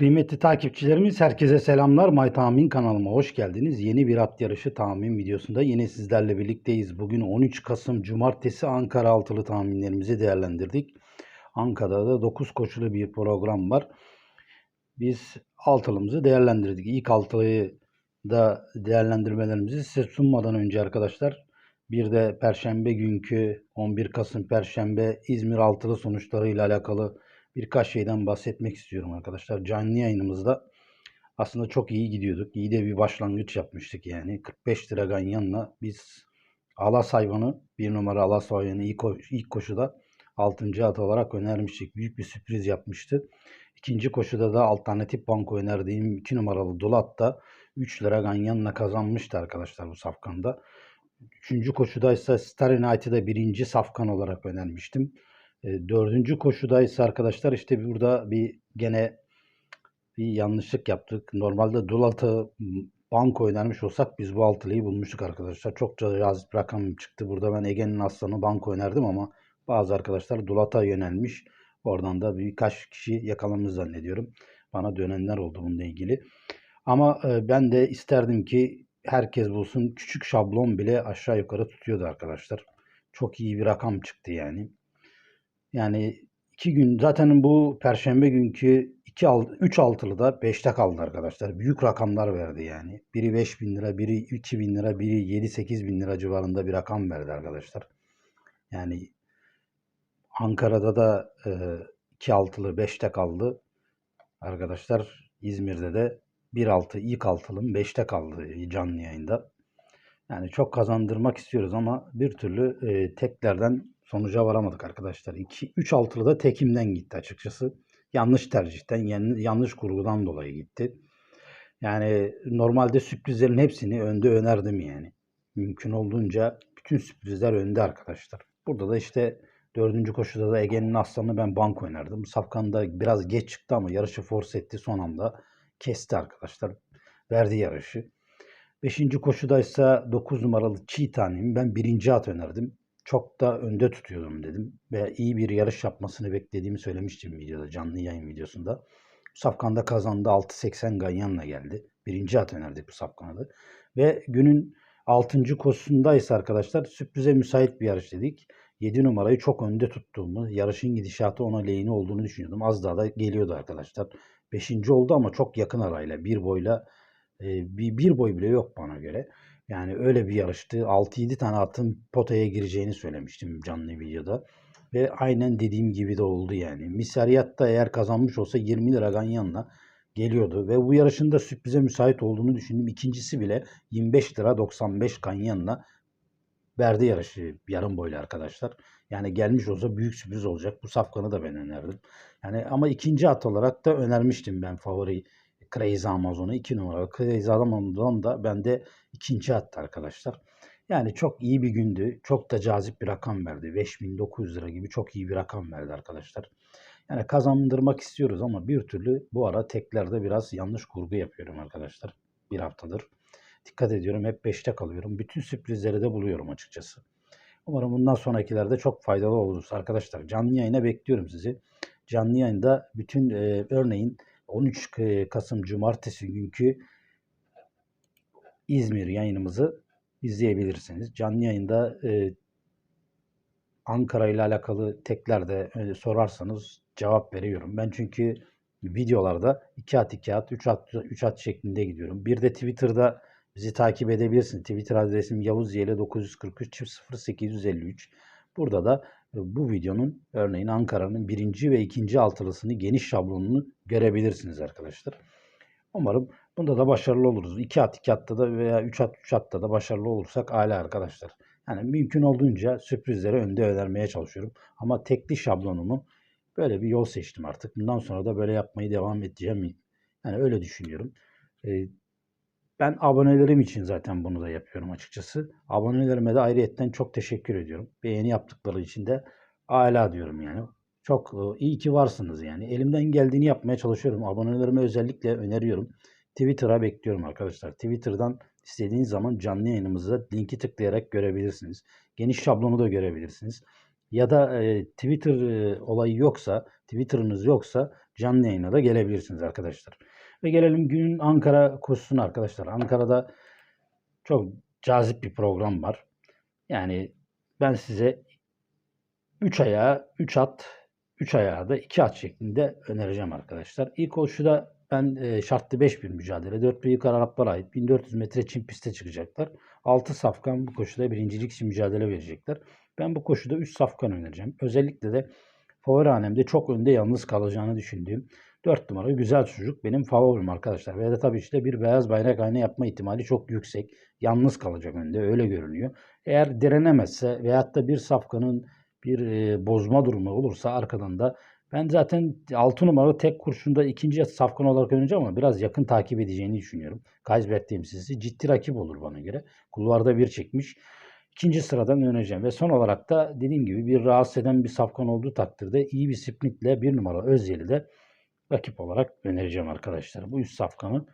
Kıymetli takipçilerimiz herkese selamlar. My Tahmin kanalıma hoş geldiniz. Yeni bir at yarışı tahmin videosunda yine sizlerle birlikteyiz. Bugün 13 Kasım Cumartesi Ankara altılı tahminlerimizi değerlendirdik. Ankara'da 9 koşulu bir program var. Biz altılımızı değerlendirdik. İlk altılıyı da değerlendirmelerimizi size sunmadan önce arkadaşlar bir de Perşembe günkü 11 Kasım Perşembe İzmir altılı sonuçlarıyla alakalı birkaç şeyden bahsetmek istiyorum arkadaşlar. Canlı yayınımızda aslında çok iyi gidiyorduk. İyi de bir başlangıç yapmıştık yani. 45 lira ganyanla biz Alas hayvanı, bir numara Alas hayvanı ilk, ilk koşuda 6. at olarak önermiştik. Büyük bir sürpriz yapmıştı. İkinci koşuda da alternatif banko önerdiğim 2 numaralı Dolat da 3 lira ganyanla kazanmıştı arkadaşlar bu safkanda. Üçüncü koşuda ise Star United'ı birinci safkan olarak önermiştim. E, dördüncü koşuda ise arkadaşlar işte burada bir gene bir yanlışlık yaptık. Normalde Dulat'ı banko önermiş olsak biz bu altılıyı bulmuştuk arkadaşlar. Çok cazip rakam çıktı. Burada ben Ege'nin aslanı banko önerdim ama bazı arkadaşlar Dulat'a yönelmiş. Oradan da birkaç kişi yakalamış zannediyorum. Bana dönenler oldu bununla ilgili. Ama e, ben de isterdim ki herkes bulsun. Küçük şablon bile aşağı yukarı tutuyordu arkadaşlar. Çok iyi bir rakam çıktı yani. Yani iki gün zaten bu perşembe günkü 2 3 altılı da 5'te kaldı arkadaşlar. Büyük rakamlar verdi yani. Biri 5 bin lira, biri 2 bin lira, biri 7-8 bin lira civarında bir rakam verdi arkadaşlar. Yani Ankara'da da 2 altılı 5'te kaldı. Arkadaşlar İzmir'de de 1 altı ilk altılım 5'te kaldı canlı yayında. Yani çok kazandırmak istiyoruz ama bir türlü e, teklerden sonuca varamadık arkadaşlar. 2 3 altılı da tekimden gitti açıkçası. Yanlış tercihten, yanlış kurgudan dolayı gitti. Yani normalde sürprizlerin hepsini önde önerdim yani. Mümkün olduğunca bütün sürprizler önde arkadaşlar. Burada da işte dördüncü koşuda da Ege'nin aslanını ben bank oynardım. Safkan'da biraz geç çıktı ama yarışı force etti son anda. Kesti arkadaşlar. Verdi yarışı. Beşinci koşuda ise 9 numaralı Çiğ Tane'mi ben birinci at önerdim çok da önde tutuyordum dedim. Ve iyi bir yarış yapmasını beklediğimi söylemiştim videoda, canlı yayın videosunda. Safkanda kazandı 6.80 Ganyan'la geldi. Birinci at önerdik bu safkanada. Ve günün 6. koşusundaysa arkadaşlar sürprize müsait bir yarış dedik. 7 numarayı çok önde tuttuğumu, yarışın gidişatı ona lehine olduğunu düşünüyordum. Az daha da geliyordu arkadaşlar. 5. oldu ama çok yakın arayla, bir boyla, bir, bir boy bile yok bana göre. Yani öyle bir yarıştı. 6-7 tane atın potaya gireceğini söylemiştim canlı videoda. Ve aynen dediğim gibi de oldu yani. Misaryat da eğer kazanmış olsa 20 lira Ganyan'la geliyordu. Ve bu yarışın da sürprize müsait olduğunu düşündüm. İkincisi bile 25 lira 95 Ganyan'la verdi yarışı yarım boylu arkadaşlar. Yani gelmiş olsa büyük sürpriz olacak. Bu safkanı da ben önerdim. Yani ama ikinci at olarak da önermiştim ben favori Crazy Amazon'u 2 numaralı Crazy Amazon'dan da bende ikinci attı arkadaşlar. Yani çok iyi bir gündü. Çok da cazip bir rakam verdi. 5900 lira gibi çok iyi bir rakam verdi arkadaşlar. Yani kazandırmak istiyoruz ama bir türlü bu ara teklerde biraz yanlış kurgu yapıyorum arkadaşlar. Bir haftadır. Dikkat ediyorum hep 5'te kalıyorum. Bütün sürprizleri de buluyorum açıkçası. Umarım bundan sonrakilerde çok faydalı oluruz arkadaşlar. Canlı yayına bekliyorum sizi. Canlı yayında bütün e, örneğin 13 Kasım Cumartesi günkü İzmir yayınımızı izleyebilirsiniz. Canlı yayında e, Ankara ile alakalı tekler e, sorarsanız cevap veriyorum. Ben çünkü videolarda 2 at 2 at 3 at 3 at şeklinde gidiyorum. Bir de Twitter'da bizi takip edebilirsiniz. Twitter adresim Yavuz Yele 943 0853. Burada da bu videonun örneğin Ankara'nın birinci ve ikinci altılısını geniş şablonunu görebilirsiniz arkadaşlar. Umarım bunda da başarılı oluruz. 2 at 2 atta da veya 3 at 3 atta da başarılı olursak âlâ arkadaşlar. Yani mümkün olduğunca sürprizleri önde önermeye çalışıyorum. Ama tekli şablonumu böyle bir yol seçtim artık. Bundan sonra da böyle yapmayı devam edeceğim. Yani öyle düşünüyorum. Ee, ben abonelerim için zaten bunu da yapıyorum açıkçası. Abonelerime de ayrıyetten çok teşekkür ediyorum. Beğeni yaptıkları için de âlâ diyorum yani. Çok e, iyi ki varsınız yani. Elimden geldiğini yapmaya çalışıyorum. Abonelerime özellikle öneriyorum. Twitter'a bekliyorum arkadaşlar. Twitter'dan istediğiniz zaman canlı yayınımızda linki tıklayarak görebilirsiniz. Geniş şablonu da görebilirsiniz. ya da e, Twitter e, olayı yoksa, Twitter'ınız yoksa canlı yayına da gelebilirsiniz arkadaşlar. Ve gelelim günün Ankara kursuna arkadaşlar. Ankara'da çok cazip bir program var. Yani ben size 3 ayağı, 3 at, 3 ayağı da 2 at şeklinde önereceğim arkadaşlar. İlk koşuda ben e, şartlı 5 bir mücadele. 4 ve yukarı Araplara ait 1400 metre çim piste çıkacaklar. 6 safkan bu koşuda birincilik için mücadele verecekler. Ben bu koşuda 3 safkan önereceğim. Özellikle de favori hanemde çok önde yalnız kalacağını düşündüğüm 4 numara güzel çocuk benim favorim arkadaşlar. Ve de tabii işte bir beyaz bayrak ayna yapma ihtimali çok yüksek. Yalnız kalacak önde öyle görünüyor. Eğer direnemezse veyahut da bir safkanın bir e, bozma durumu olursa arkadan da ben zaten 6 numaralı tek kurşunda ikinci safkan olarak oynayacağım ama biraz yakın takip edeceğini düşünüyorum. Kaysberg temsilcisi ciddi rakip olur bana göre. Kulvarda bir çekmiş. İkinci sıradan önereceğim. Ve son olarak da dediğim gibi bir rahatsız eden bir safkan olduğu takdirde iyi bir sprintle bir numara Özyeli de rakip olarak önereceğim arkadaşlar. Bu üç safkanı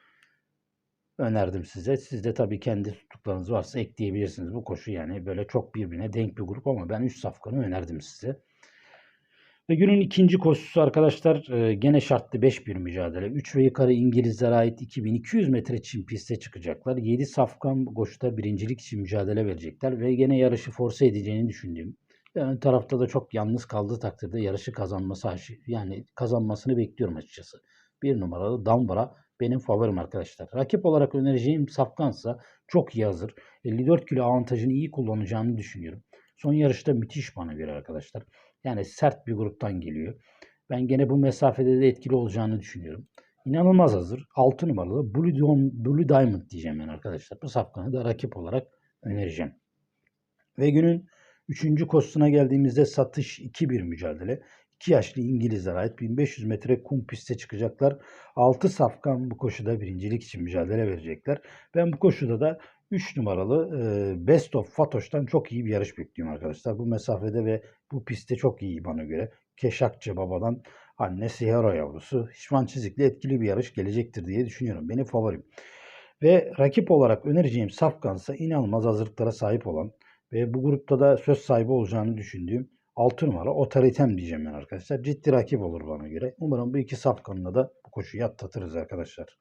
önerdim size. Siz de tabii kendi tuttuklarınız varsa ekleyebilirsiniz. Bu koşu yani böyle çok birbirine denk bir grup ama ben 3 safkanı önerdim size. Ve günün ikinci koşusu arkadaşlar e, gene şartlı 5 bir mücadele. 3 ve yukarı İngilizlere ait 2200 metre çim piste çıkacaklar. 7 safkan koşuda birincilik için mücadele verecekler. Ve gene yarışı force edeceğini düşündüğüm. Tarafta da çok yalnız kaldığı takdirde yarışı kazanması yani kazanmasını bekliyorum açıkçası. Bir numaralı Danvara benim favorim arkadaşlar. Rakip olarak önereceğim Safkansa çok iyi hazır. 54 kilo avantajını iyi kullanacağını düşünüyorum. Son yarışta müthiş bana göre arkadaşlar. Yani sert bir gruptan geliyor. Ben gene bu mesafede de etkili olacağını düşünüyorum. İnanılmaz hazır. 6 numaralı Blue, Diamond, Blue Diamond diyeceğim ben arkadaşlar. Bu safkanı da rakip olarak önereceğim. Ve günün 3. kostuna geldiğimizde satış 2-1 mücadele. 2 yaşlı İngilizler ait 1500 metre kum piste çıkacaklar. 6 safkan bu koşuda birincilik için mücadele verecekler. Ben bu koşuda da 3 numaralı e, Best of Fatoş'tan çok iyi bir yarış bekliyorum arkadaşlar. Bu mesafede ve bu pistte çok iyi bana göre. Keşakçı babadan anne Sihara yavrusu. Şişman çizikli etkili bir yarış gelecektir diye düşünüyorum. Benim favorim. Ve rakip olarak önereceğim Safkan'sa inanılmaz hazırlıklara sahip olan ve bu grupta da söz sahibi olacağını düşündüğüm 6 numara otoritem diyeceğim ben arkadaşlar. Ciddi rakip olur bana göre. Umarım bu iki safkanla da bu koşuyu atlatırız arkadaşlar.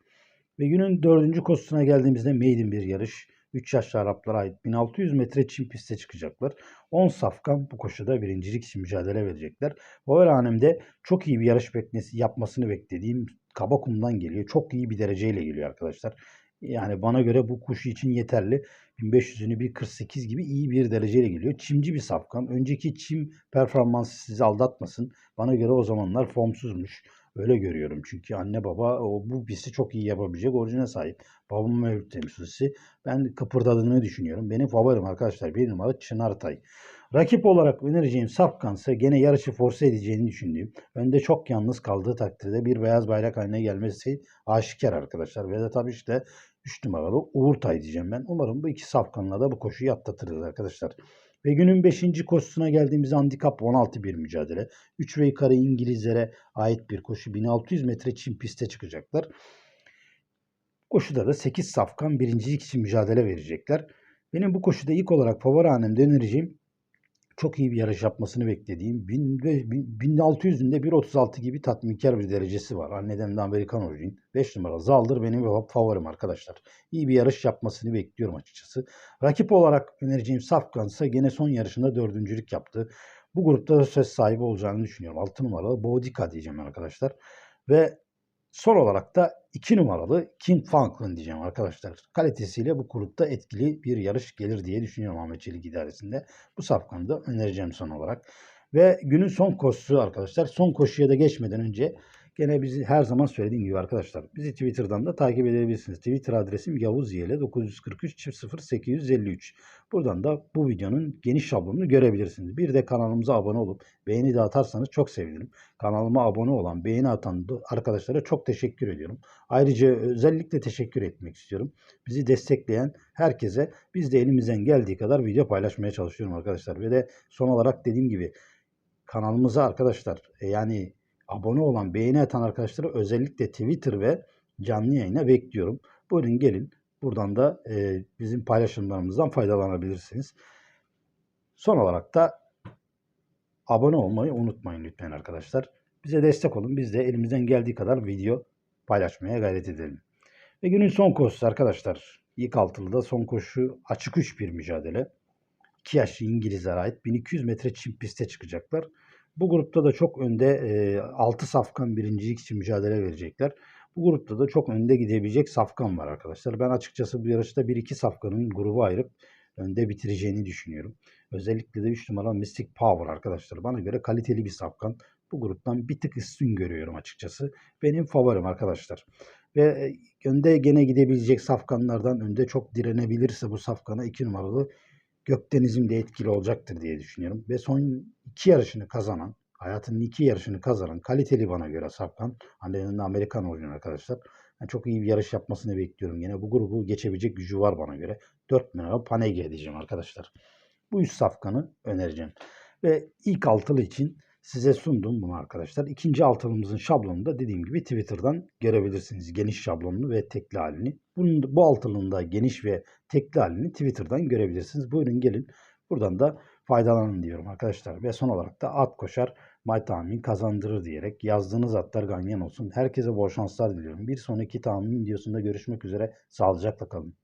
Ve günün dördüncü koşusuna geldiğimizde maiden bir yarış. 3 yaşlı Araplara ait 1600 metre çim piste çıkacaklar. 10 safkan bu koşuda birincilik için mücadele verecekler. Favori çok iyi bir yarış beklesi yapmasını beklediğim kaba kumdan geliyor. Çok iyi bir dereceyle geliyor arkadaşlar. Yani bana göre bu kuşu için yeterli. 1500'ünü 1.48 gibi iyi bir dereceyle geliyor. Çimci bir safkan. Önceki çim performansı sizi aldatmasın. Bana göre o zamanlar formsuzmuş. Öyle görüyorum. Çünkü anne baba o bu pisti çok iyi yapabilecek orijine sahip. Babamın mevcut temsilcisi. Ben kıpırdadığını düşünüyorum. Benim favorim arkadaşlar bir numara Çınar Tay. Rakip olarak önereceğim Safkan'sa gene yarışı force edeceğini düşündüğüm, önde çok yalnız kaldığı takdirde bir beyaz bayrak haline gelmesi aşikar arkadaşlar. Ve de tabii işte 3 numaralı Uğur Tay diyeceğim ben. Umarım bu iki Safkan'la da bu koşuyu atlatırız arkadaşlar. Ve günün 5. koşusuna geldiğimiz handikap 16 bir mücadele. 3 ve yukarı İngilizlere ait bir koşu. 1600 metre çim piste çıkacaklar. Koşuda da 8 safkan birincilik için mücadele verecekler. Benim bu koşuda ilk olarak favori hanemde önereceğim çok iyi bir yarış yapmasını beklediğim 1600'ünde 1.36 gibi tatminkar bir derecesi var. Anneden de Amerikan orijin. 5 numara Zaldır benim favorim arkadaşlar. İyi bir yarış yapmasını bekliyorum açıkçası. Rakip olarak önereceğim Safkan ise gene son yarışında dördüncülük yaptı. Bu grupta söz sahibi olacağını düşünüyorum. 6 numaralı Bodika diyeceğim arkadaşlar. Ve Son olarak da 2 numaralı King Franklin diyeceğim arkadaşlar. Kalitesiyle bu grupta etkili bir yarış gelir diye düşünüyorum Ahmet Çelik idaresinde. Bu safkanı da önereceğim son olarak. Ve günün son koşusu arkadaşlar. Son koşuya da geçmeden önce Gene bizi her zaman söylediğim gibi arkadaşlar. Bizi Twitter'dan da takip edebilirsiniz. Twitter adresim Yavuz Yele 943 0853. Buradan da bu videonun geniş şablonunu görebilirsiniz. Bir de kanalımıza abone olup beğeni de atarsanız çok sevinirim. Kanalıma abone olan, beğeni atan arkadaşlara çok teşekkür ediyorum. Ayrıca özellikle teşekkür etmek istiyorum. Bizi destekleyen herkese biz de elimizden geldiği kadar video paylaşmaya çalışıyorum arkadaşlar. Ve de son olarak dediğim gibi kanalımıza arkadaşlar e, yani abone olan, beğeni atan arkadaşları özellikle Twitter ve canlı yayına bekliyorum. Buyurun gelin. Buradan da e, bizim paylaşımlarımızdan faydalanabilirsiniz. Son olarak da abone olmayı unutmayın lütfen arkadaşlar. Bize destek olun. Biz de elimizden geldiği kadar video paylaşmaya gayret edelim. Ve günün son koşusu arkadaşlar. İlk altılıda son koşu açık uç bir mücadele. 2 yaşlı İngilizlere ait 1200 metre çim piste çıkacaklar. Bu grupta da çok önde 6 safkan birincilik için mücadele verecekler. Bu grupta da çok önde gidebilecek safkan var arkadaşlar. Ben açıkçası bu yarışta 1-2 safkanın grubu ayırıp önde bitireceğini düşünüyorum. Özellikle de 3 numara Mystic Power arkadaşlar. Bana göre kaliteli bir safkan. Bu gruptan bir tık üstün görüyorum açıkçası. Benim favorim arkadaşlar. Ve e, önde gene gidebilecek safkanlardan önde çok direnebilirse bu safkana 2 numaralı Gökdeniz'in de etkili olacaktır diye düşünüyorum. Ve son iki yarışını kazanan, hayatının iki yarışını kazanan kaliteli bana göre Safkan. Annenin Amerikan oynuyor arkadaşlar. Yani çok iyi bir yarış yapmasını bekliyorum. Yine bu grubu geçebilecek gücü var bana göre. 4 numara Panege edeceğim arkadaşlar. Bu üç safkanı önereceğim. Ve ilk altılı için size sundum bunu arkadaşlar. İkinci altılımızın şablonunu da dediğim gibi Twitter'dan görebilirsiniz. Geniş şablonunu ve tekli halini. Bunun, bu altılının da geniş ve tekli halini Twitter'dan görebilirsiniz. Buyurun gelin. Buradan da faydalanın diyorum arkadaşlar. Ve son olarak da at koşar May tahmin kazandırır diyerek yazdığınız atlar ganyan olsun. Herkese bol şanslar diliyorum. Bir sonraki tahmin videosunda görüşmek üzere. Sağlıcakla kalın.